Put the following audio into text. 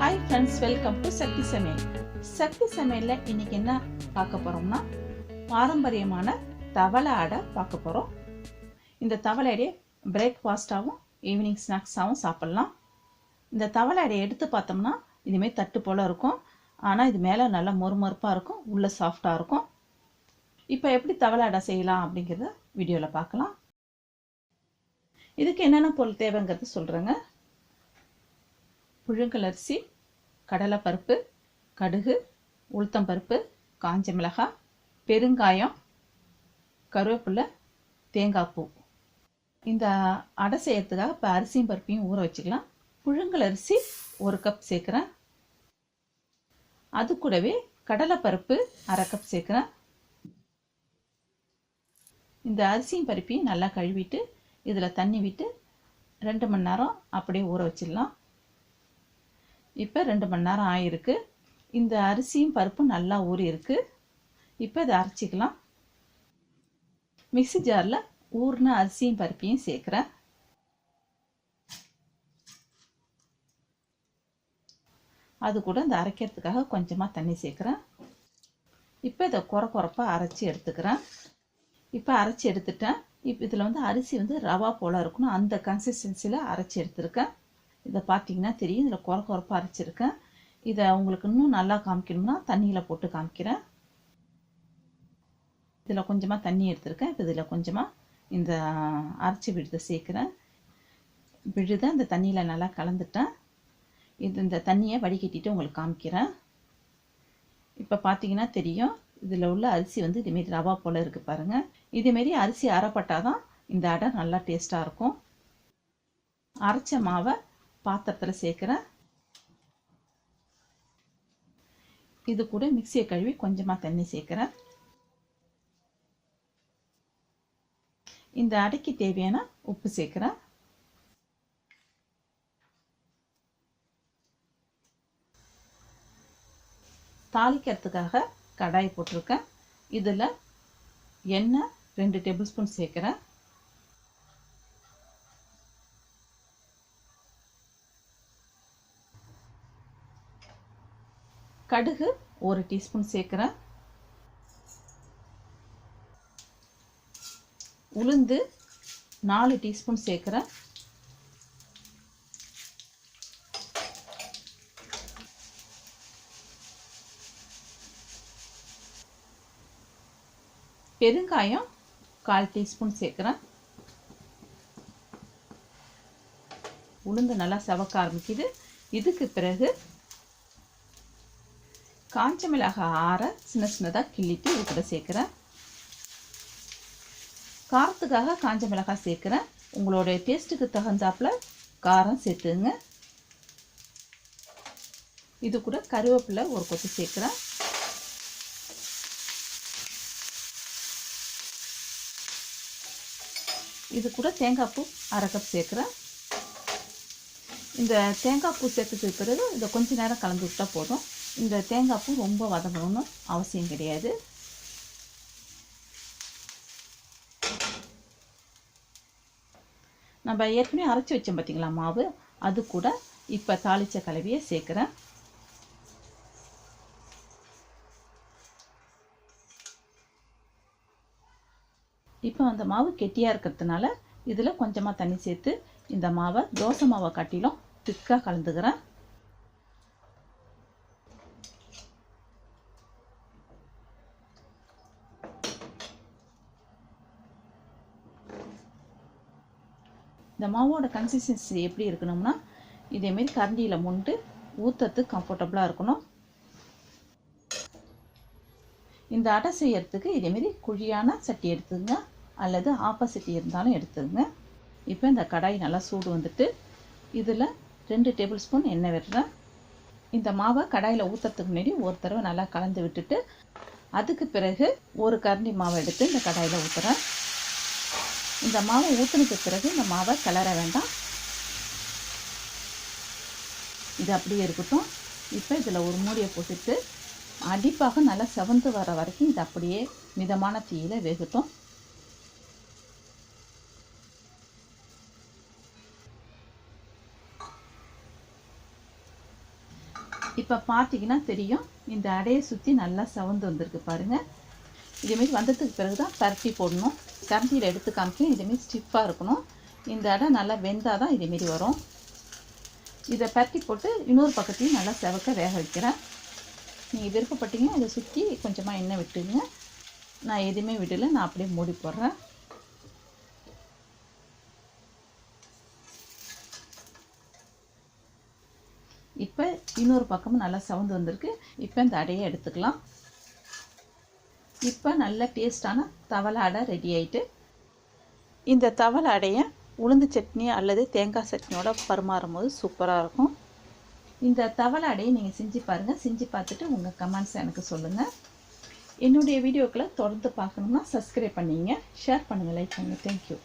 Hi friends welcome to Sakthi Samayal. Sakthi சமையலில் இன்றைக்கி என்ன பார்க்க போகிறோம்னா பாரம்பரியமான தவளை அடை பார்க்க போகிறோம் இந்த தவளை அடையை பிரேக்ஃபாஸ்ட்டாகவும் ஈவினிங் ஸ்நாக்ஸாகவும் சாப்பிட்லாம். இந்த தவளை அடையை எடுத்து பார்த்தோம்னா இதுமாரி தட்டு போல் இருக்கும். ஆனால் இது மேலே நல்லா மொறுமொறுப்பாக இருக்கும் உள்ளே சாஃப்டாக இருக்கும். இப்போ எப்படி தவளை அடை செய்யலாம் அப்படிங்கிறத வீடியோவில் பார்க்கலாம். இதுக்கு என்னென்ன பொருள் தேவைங்கிறது சொல்கிறேங்க புழுங்கல் அரிசி கடலைப்பருப்பு கடுகு உளுத்தம்பருப்பு காஞ்ச மிளகாய் பெருங்காயம் கருவேப்பிலை தேங்காய் பூ. இந்த அடை செய்யறதுக்காக இப்போ அரிசியும் பருப்பையும் ஊற வச்சுக்கலாம். புழுங்கல் அரிசி ஒரு கப் சேர்க்குறேன். அது கூடவே கடலைப்பருப்பு அரை கப் சேர்க்குறேன். இந்த அரிசியும் பருப்பையும் நல்லா கழுவிட்டு இதில் தண்ணி விட்டு ரெண்டு மணி நேரம் அப்படியே ஊற வச்சிடலாம். இப்போ ரெண்டு மணி நேரம் ஆயிருக்கு. இந்த அரிசியும் பருப்பும் நல்லா ஊறி இருக்கு. இப்போ இதை அரைச்சிக்கலாம். மிக்சி ஜாரில் ஊறின அரிசியும் பருப்பையும் சேர்க்குறேன். அது கூட இந்த அரைக்கிறதுக்காக கொஞ்சமாக தண்ணி சேர்க்குறேன். இப்போ இதை குறை குறைப்பாக அரைச்சி எடுத்துக்கிறேன். இப்போ அரைச்சி எடுத்துட்டேன். இப்போ இதில் வந்து அரிசி வந்து ரவா போல் இருக்கணும். அந்த கன்சிஸ்டன்சியில் அரைச்சி எடுத்துருக்கேன். இதை பார்த்தீங்கன்னா தெரியும். இதில் குறை குறைப்பாக அரைச்சிருக்கேன். இதை உங்களுக்கு இன்னும் நல்லா காமிக்கணும்னா தண்ணியில் போட்டு காமிக்கிறேன். இதில் கொஞ்சமாக தண்ணி எடுத்திருக்கேன். இப்போ இதில் கொஞ்சமாக இந்த அரைச்சி விழுதை சேர்க்குறேன். விழுதை அந்த தண்ணியில் நல்லா கலந்துட்டேன். இது இந்த தண்ணியை வடிகட்டிட்டு உங்களுக்கு காமிக்கிறேன். இப்போ பார்த்தீங்கன்னா தெரியும். இதில் உள்ள அரிசி வந்து இதுமாரி ரவா போல் இருக்குது பாருங்கள் இதேமாரி அரிசி அரைப்பட்டால் தான் இந்த அடை நல்லா டேஸ்ட்டாக இருக்கும். அரைச்ச மாவை பாத்திரத்தில் சேர்க்குறேன் இது கூட மிக்சியை கழுவி கொஞ்சமாக தண்ணி சேர்க்குறேன் இந்த அடைக்கு தேவையான உப்பு சேர்க்குறேன் தாளிக்கிறதுக்காக கடாய் போட்டிருக்கேன். இதில் எண்ணெய் ரெண்டு டேபிள் ஸ்பூன் சேர்க்குறேன் கடுகு ஒரு டீஸ்பூன் சேர்க்குறேன். உளுந்து நாலு டீஸ்பூன் சேர்க்குறேன். பெருங்காயம் கால் டீஸ்பூன் சேர்க்குறேன். உளுந்து நல்லா செவக்க ஆரம்பிக்குது. இதுக்கு பிறகு காஞ்ச மிளகாய் ஆற சின்ன சின்னதாக கிள்ளிட்டு இது கூட சேர்க்குறேன் காரத்துக்காக காஞ்ச மிளகாய் சேர்க்குறேன் உங்களுடைய டேஸ்ட்டுக்கு தகுந்தாப்புல காரம் சேர்த்துங்க இது கூட கருவேப்பிலை ஒரு கொத்து சேர்க்குறேன் இது கூட தேங்காய் பூ அரை கப் சேர்க்குறேன் இந்த தேங்காய் பூ சேர்த்ததுக்கு பிறகு இதை கொஞ்ச நேரம் கலந்து விட்டால் போதும். இந்த தேங்காய் பூ ரொம்ப வதங்கணும்னு அவசியம் கிடையாது. நம்ம ஏற்கனவே அரைச்சி வச்சோம் பார்த்தீங்களா மாவு? அது கூட இப்போ தாளித்த கலவையை சேர்க்குறேன். இப்போ அந்த மாவு கெட்டியாக இருக்கிறதுனால இதில் கொஞ்சமாக தண்ணி சேர்த்து இந்த மாவை தோசை மாவை காட்டிலும் திக்காக கலந்துக்கிறேன். இந்த மாவோட கன்சிஸ்டன்சி எப்படி இருக்கணும்னா இதேமாரி கரண்டியில் முண்டு ஊற்றுறதுக்கு கம்ஃபர்டபுளாக இருக்கணும். இந்த அடை செய்யறதுக்கு இதேமாரி குழியான சட்டி எடுத்துங்க அல்லது ஆப்போசிட் இருந்தாலும் எடுத்துங்க. இப்போ இந்த கடாய் நல்லா சூடு வந்துட்டு இதில் ரெண்டு டேபிள் ஸ்பூன் எண்ணெய் விடுறேன் இந்த மாவை கடாயில் ஊற்றுறதுக்கு முன்னாடி ஒரு தடவை நல்லா கலந்து விட்டுட்டு அதுக்கு பிறகு ஒரு கரண்டி மாவை எடுத்து இந்த கடாயில் ஊற்றுறேன் இந்த மாவை ஊற்றுனதுக்கு பிறகு இந்த மாவை கிளற வேண்டாம். இது அப்படியே இருக்கட்டும். இப்போ இதில் ஒரு மூடியை போட்டுட்டு அடிப்பாக நல்லா செவந்து வர வரைக்கும் இது அப்படியே மிதமான தீயில் வேகட்டும். இப்போ பார்த்தீங்கன்னா தெரியும். இந்த அடையை சுற்றி நல்லா சவுந்து வந்திருக்கு பாருங்கள் இதேமாரி வந்ததுக்கு பிறகு தான் பரட்டி போடணும். கரண்டியில் எடுத்து காமிக்கணும். இதேமாரி ஸ்டிஃபாக இருக்கணும். இந்த அடை நல்லா வெந்தால் தான் இதேமாரி வரும். இதை பரட்டி போட்டு இன்னொரு பக்கத்தையும் நல்லா செவக்க வேக வைக்கிறேன். நீங்கள் விருப்பப்பட்டீங்கன்னா இதை சுற்றி கொஞ்சமாக எண்ணெய் விட்டுங்க நான் எதுவுமே விடலை. நான் அப்படியே மூடி போடுறேன் இப்போ இன்னொரு பக்கமும் நல்லா சவுந்து வந்திருக்கு. இப்போ இந்த அடையை எடுத்துக்கலாம். இப்போ நல்ல டேஸ்டான தவளை அடை ரெடி ஆகிட்டு இந்த தவளை அடையை உளுந்து சட்னி அல்லது தேங்காய் சட்னியோட பரிமாறும் போது சூப்பராக இருக்கும். இந்த தவளை அடையை நீங்கள் செஞ்சு பாருங்கள் செஞ்சு பார்த்துட்டு உங்கள் கமெண்ட்ஸ் எனக்கு சொல்லுங்கள் என்னுடைய வீடியோக்களை தொடர்ந்து பார்க்கணுன்னா சப்ஸ்கிரைப் பண்ணிங்க. ஷேர் பண்ணுங்கள் லைக் பண்ணுங்கள் தேங்க்யூ